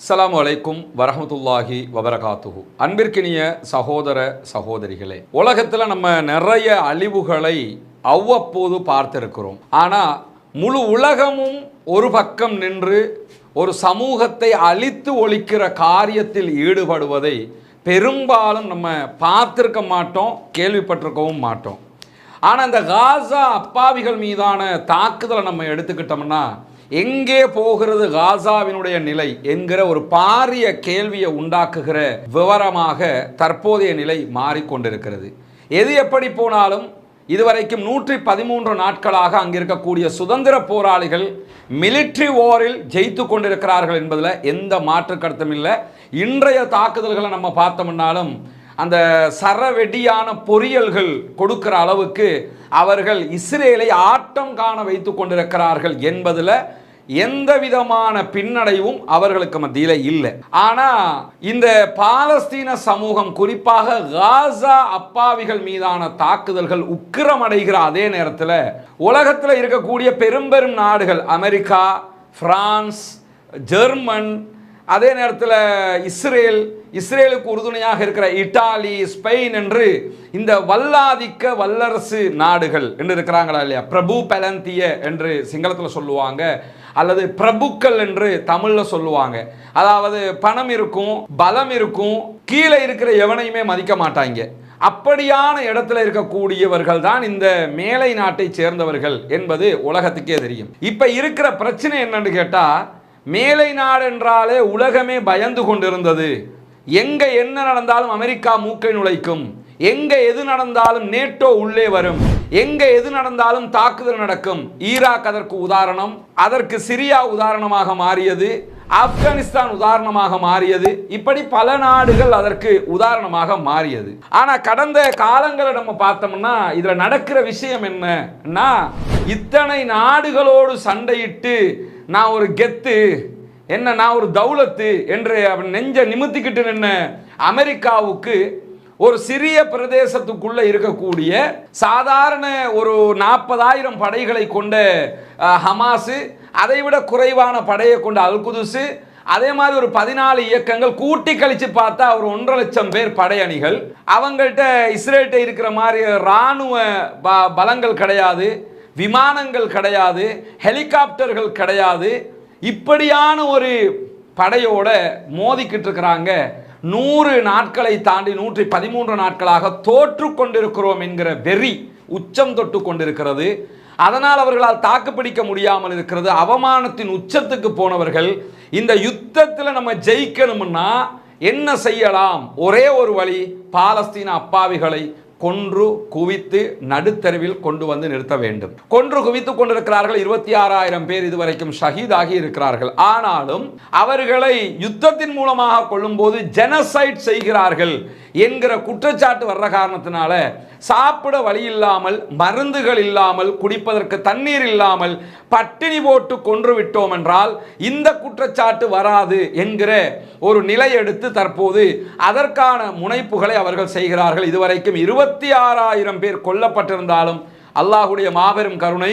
அஸ்லாம் வலைக்கும் வரஹமத்துல்லாஹி வபரகாத்துஹு. அன்பிற்கினிய சகோதர சகோதரிகளே உலகத்தில் நம்ம நிறைய அழிவுகளை அவ்வப்போது பார்த்திருக்கிறோம். ஆனால் முழு உலகமும் ஒரு பக்கம் நின்று ஒரு சமூகத்தை அழித்து ஒழிக்கிற காரியத்தில் ஈடுபடுவதை பெரும்பாலும் நம்ம பார்த்துருக்க மாட்டோம் கேள்விப்பட்டிருக்கவும் மாட்டோம். ஆனால் இந்த காசா அப்பாவிகள் மீதான தாக்குதலை நம்ம எடுத்துக்கிட்டோம்னா எங்கே போகிறது காசாவினுடைய நிலை என்கிற ஒரு பாரிய கேள்வியை உண்டாக்குகிற விவரமாக தற்போதைய நிலை மாறிக்கொண்டிருக்கிறது. எது எப்படி போனாலும் இதுவரைக்கும் நூற்றி பதிமூன்று நாட்களாக அங்கே இருக்கக்கூடிய சுதந்திர போராளிகள் மிலிட்ரி ஓரில் ஜெயித்து கொண்டிருக்கிறார்கள் என்பதில் எந்த மாற்று கருத்தும் இல்லை. இன்றைய தாக்குதல்களை நம்ம பார்த்தோம்னாலும் அந்த சரவெடியான பொறியல்கள் கொடுக்கிற அளவுக்கு அவர்கள் இஸ்ரேலை ஆட்டம் காண வைத்து கொண்டிருக்கிறார்கள் என்பதில் எந்த விதமான பின்னடைவும் அவர்களுக்கு மத்தியில் இல்லை. ஆனா இந்த பாலஸ்தீன சமூகம் குறிப்பாக காசா அப்பாவிகள் மீதான தாக்குதல்கள் உக்கிரமடைகிற அதே நேரத்தில் உலகத்தில் இருக்கக்கூடிய பெரும் பெரும் நாடுகள் அமெரிக்கா பிரான்ஸ் ஜெர்மன் அதே நேரத்தில் இஸ்ரேல் இஸ்ரேலுக்கு உறுதுணையாக இருக்கிற இட்டாலி ஸ்பெயின் என்று இந்த வல்லாதிக்க வல்லரசு நாடுகள் என்று இருக்கிறாங்களா இல்லையா? பிரபு பெலந்திய என்று சிங்களத்தில் சொல்லுவாங்க அல்லது பிரபுக்கள் என்று தமிழில் சொல்லுவாங்க. அதாவது பணம் இருக்கும் பலம் இருக்கும் கீழே இருக்கிற எவனையுமே மதிக்க மாட்டாங்க. அப்படியான இடத்துல இருக்கக்கூடியவர்கள் தான் இந்த மேலை நாட்டை சேர்ந்தவர்கள் என்பது உலகத்துக்கே தெரியும். இப்போ இருக்கிற பிரச்சனை என்னன்னு கேட்டால் மேலை நாடு என்றாலே உலகமே பயந்து கொண்டிருந்தது. எங்க என்ன நடந்தாலும் அமெரிக்கா மூக்கை நுழைக்கும். எங்க எது நடந்தாலும் நேட்டோ உள்ளே வரும். எங்க எது நடந்தாலும் தாக்குதல் நடக்கும். ஈராக் அதற்கு உதாரணம். அதற்கு சிரியா உதாரணமாக மாறியது. ஆப்கானிஸ்தான் உதாரணமாக மாறியது. இப்படி பல நாடுகள் அதற்கு உதாரணமாக மாறியது. ஆனா கடந்த காலங்களை நம்ம பார்த்தோம்னா இதுல நடக்கிற விஷயம் என்னன்னா இத்தனை நாடுகளோடு சண்டையிட்டு நான் ஒரு கெத்து என்ன நான் ஒரு தௌலத்து என்று அவன் நெஞ்ச நிமித்திக்கிட்டு நின்ன அமெரிக்காவுக்கு ஒரு சிறிய பிரதேசத்துக்குள்ள இருக்கக்கூடிய சாதாரண ஒரு நாற்பதாயிரம் படைகளை கொண்ட ஹமாஸு அதை விட குறைவான படையை கொண்ட அல்குதுசு அதே மாதிரி ஒரு பதினாலு இயக்கங்கள் கூட்டி கழிச்சு பார்த்தா ஒரு ஒன்றரை லட்சம் பேர் படையணிகள். அவங்கள்ட்ட இஸ்ரேல்கிட்ட இருக்கிற மாதிரி இராணுவ ப பலங்கள் கிடையாது விமானங்கள் கிடையாது ஹெலிகாப்டர்கள் கிடையாது. இப்படியான ஒரு படையோட மோதிக்கிட்டு இருக்கிறாங்க நூறு நாட்களை தாண்டி நூற்றி பதிமூன்று நாட்களாக தோற்று கொண்டிருக்கிறோம் என்கிற வெறி உச்சம் தொட்டு கொண்டிருக்கிறது. அதனால் அவர்களால் தாக்குப்பிடிக்க முடியாமல் இருக்கிறது. அவமானத்தின் உச்சத்துக்கு போனவர்கள் இந்த யுத்தத்தில் நம்ம ஜெயிக்கணும்னா என்ன செய்யலாம்? ஒரே ஒரு வழி பாலஸ்தீன அப்பாவிகளை கொன்று குவித்து நடுத்தருவில் கொண்டு வந்து நிறுத்த வேண்டும். கொன்று குவித்துக் கொண்டிருக்கிறார்கள் இருபத்தி ஆறாயிரம் பேர் இதுவரைக்கும் ஷஹீதாகி இருக்கிறார்கள். ஆனாலும் அவர்களை யுத்தத்தின் மூலமாக கொள்ளும்போது ஜெனசைட் செய்கிறார்கள் என்கிற குற்றச்சாட்டு வர்ற காரணத்தினால சாப்பிட வழி இல்லாமல் மருந்துகள் இல்லாமல் குடிப்பதற்கு தண்ணீர் இல்லாமல் பட்டினி போட்டு கொன்று விட்டோம் என்றால் இந்த குற்றச்சாட்டு வராது என்கிற ஒரு நிலை எடுத்து தற்போது அதற்கான முனைப்புகளை அவர்கள் செய்கிறார்கள். இதுவரைக்கும் இருபத்தி ஆறாயிரம் பேர் கொல்லப்பட்டிருந்தாலும் அல்லாஹுடைய மாபெரும் கருணை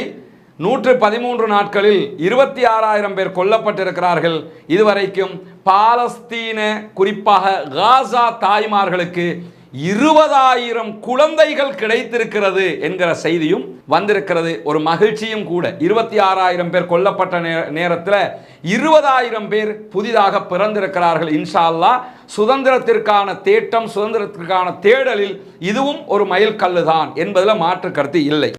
நூற்று பதிமூன்று நாட்களில் இருபத்தி ஆறாயிரம் பேர் கொல்லப்பட்டிருக்கிறார்கள். இதுவரைக்கும் பாலஸ்தீன குறிப்பாக காசா தாய்மார்களுக்கு இருபதாயிரம் குழந்தைகள் கிடைத்திருக்கிறது என்கிற செய்தியும் வந்திருக்கிறது. ஒரு மகிழ்ச்சியும் கூட. இருபத்தி ஆறாயிரம் பேர் கொல்லப்பட்ட நே- நேரத்தில் இருபதாயிரம் பேர் புதிதாக பிறந்திருக்கிறார்கள் இன்ஷா சுதந்திரத்திற்கான தேட்டம் சுதந்திரத்திற்கான தேடலில் இதுவும் ஒரு மைல் கல்லுதான் என்பதில் மாற்று கருத்து இல்லை.